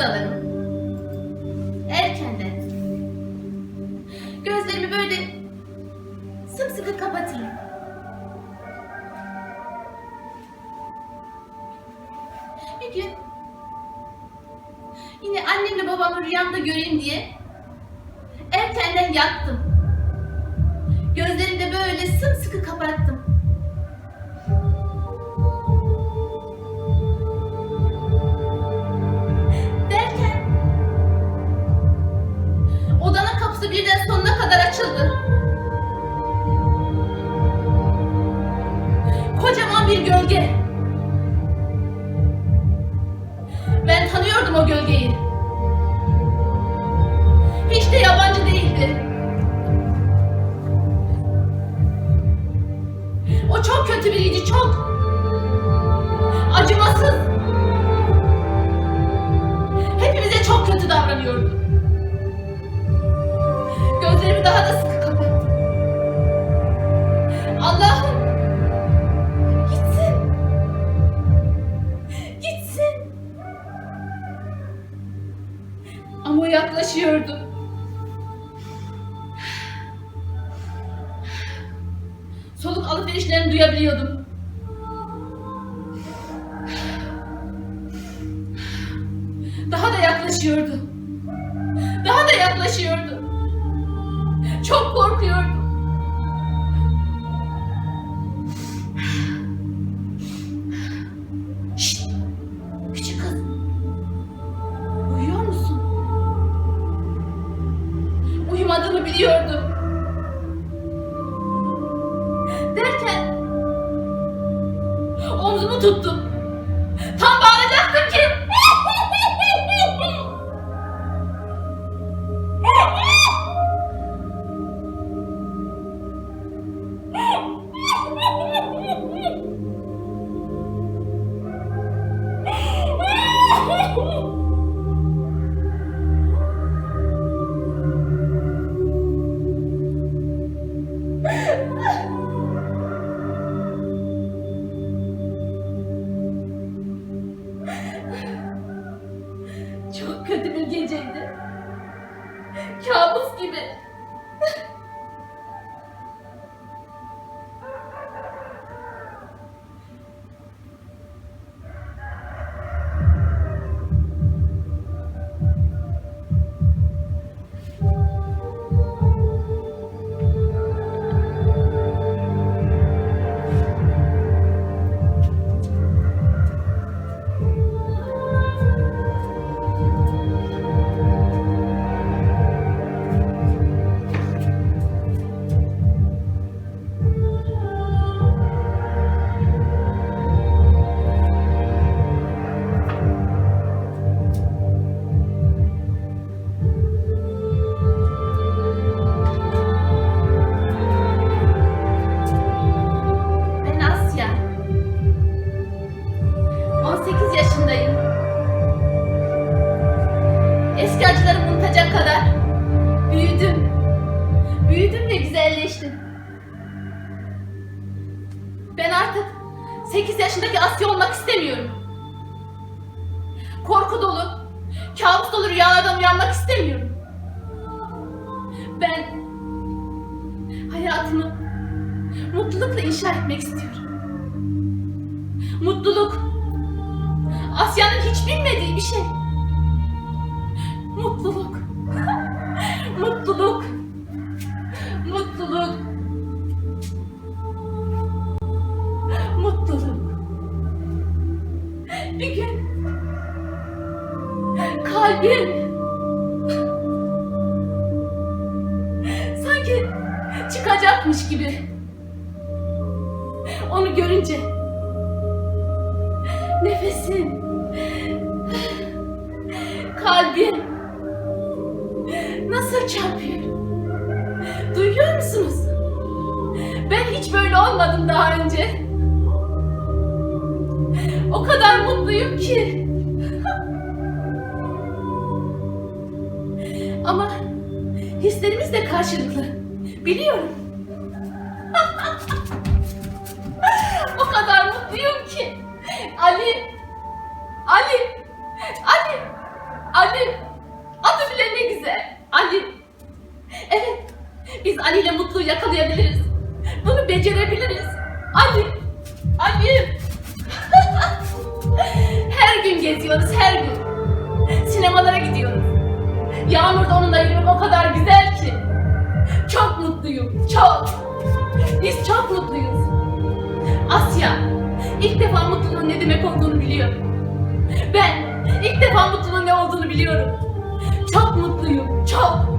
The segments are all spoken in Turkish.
dalarım. Erkenden. Gözlerimi böyle sımsıkı kapatırım. Bir gün yine annemle babamı rüyamda göreyim diye erkenden yattım. Gözlerimi de böyle sımsıkı kapattım. O gölgeyi. Yaklaşıyordu. Soluk alışverişlerini duyabiliyordum. Daha da yaklaşıyordu. Daha da yaklaşıyordu. Çok korkuyordum. Derken omzumu tuttum. Kadar büyüdüm. Büyüdüm ve güzelleştim. Ben artık 8 yaşındaki Asya olmak istemiyorum. Korku dolu, kabus dolu rüyalardan uyanmak istemiyorum. Ben hayatımı mutlulukla inşa etmek istiyorum. Mutluluk. Asya'nın hiç bilmediği bir şey. Mutluluk. Mutluluk. Mutluluk. Mutluluk. Bir gün kalbim sanki çıkacakmış gibi onu görünce nefesim kalbim nasıl çarpıyor. Duyuyor musunuz? Ben hiç böyle olmadım daha önce. O kadar mutluyum ki. Ama hislerimiz de karşılıklı. Biliyorum. O kadar mutluyum ki. Ali, Ali, Ali, Ali. Adı bile ne güzel. Ali. Evet, biz Ali ile mutluluğu yakalayabiliriz. Bunu becerebiliriz. Ali, Ali. her gün geziyoruz, her gün. Sinemalara gidiyoruz. Yağmurda onunla yürümek o kadar güzel ki. Çok mutluyum, çok. Biz çok mutluyuz. Asya, ilk defa mutluluğun ne demek olduğunu biliyor. Ben ilk defa mutluluğun ne olduğunu biliyorum. Çok mutluyum. Çok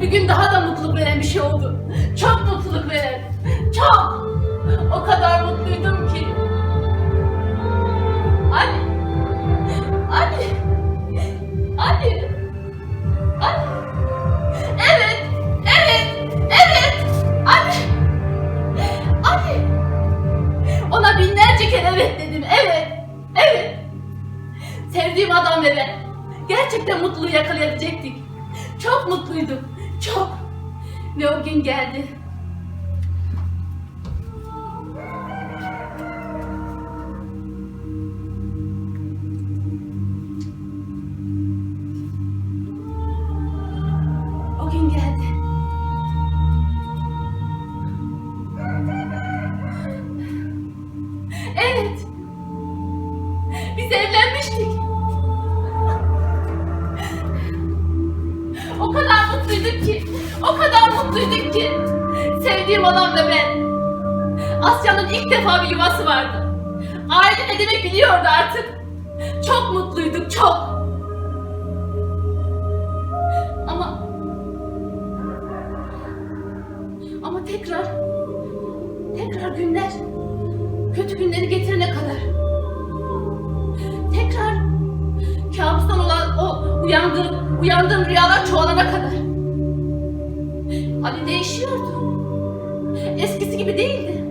Bir gün daha da mutluluk veren bir şey oldu. Çok mutluluk veren. Çok. O kadar mutluydum ki. Ve o gün geldi. Evet. Biz evlenmiştik. Kadar mutluyduk ki, o kadar mutluyduk ki. Sevdiğim adamla ben. Asya'nın ilk defa bir yuvası vardı. Aile ne demek biliyordu artık. Çok mutluyduk, çok. Ama... Ama tekrar... Tekrar günler... Kötü günleri getirene kadar... Tekrar... Kabustan olan o uyandığım, uyandığım rüyalar çoğalana kadar. Ali değişiyordu. Eskisi gibi değildi.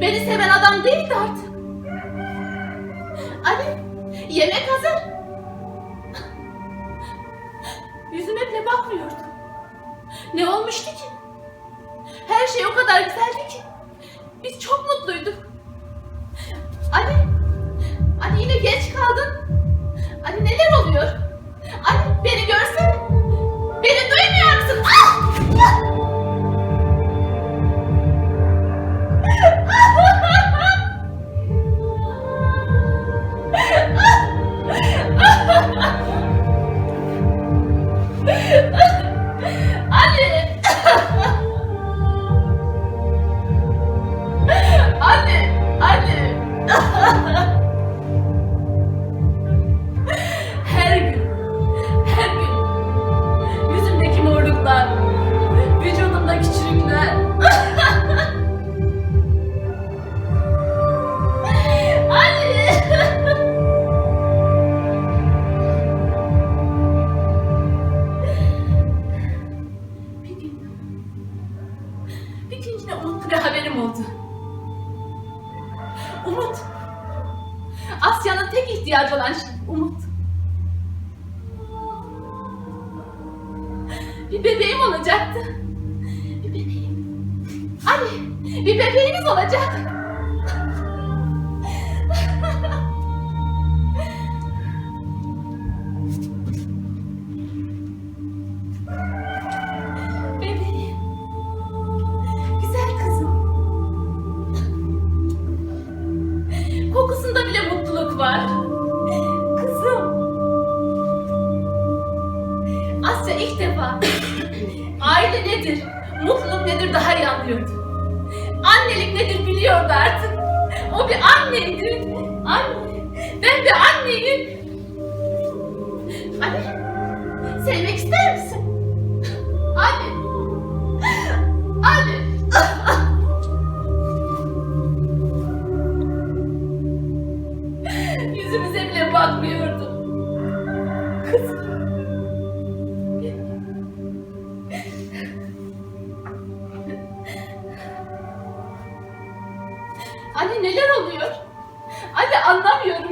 Beni seven adam değildi artık. Ali, yemek hazır. Yüzüme bile bakmıyordu. Ne olmuştu ki? Her şey o kadar güzeldi ki. Biz çok mutluyduk. Ali, Ali yine geç kaldın. Ali neler oluyor? Bir gün yine Umut bir haberim oldu. Umut, Asya'nın tek ihtiyacı olan şey Umut. Bir bebeğim olacaktı. Bir bebeğim. Ali, bir bebeğimiz olacak. Annelik nedir biliyordu artık. O bir anneydi. Anne. Ben bir anneyim. Anne. Sevmek ister oluyor? Anne anlamıyorum.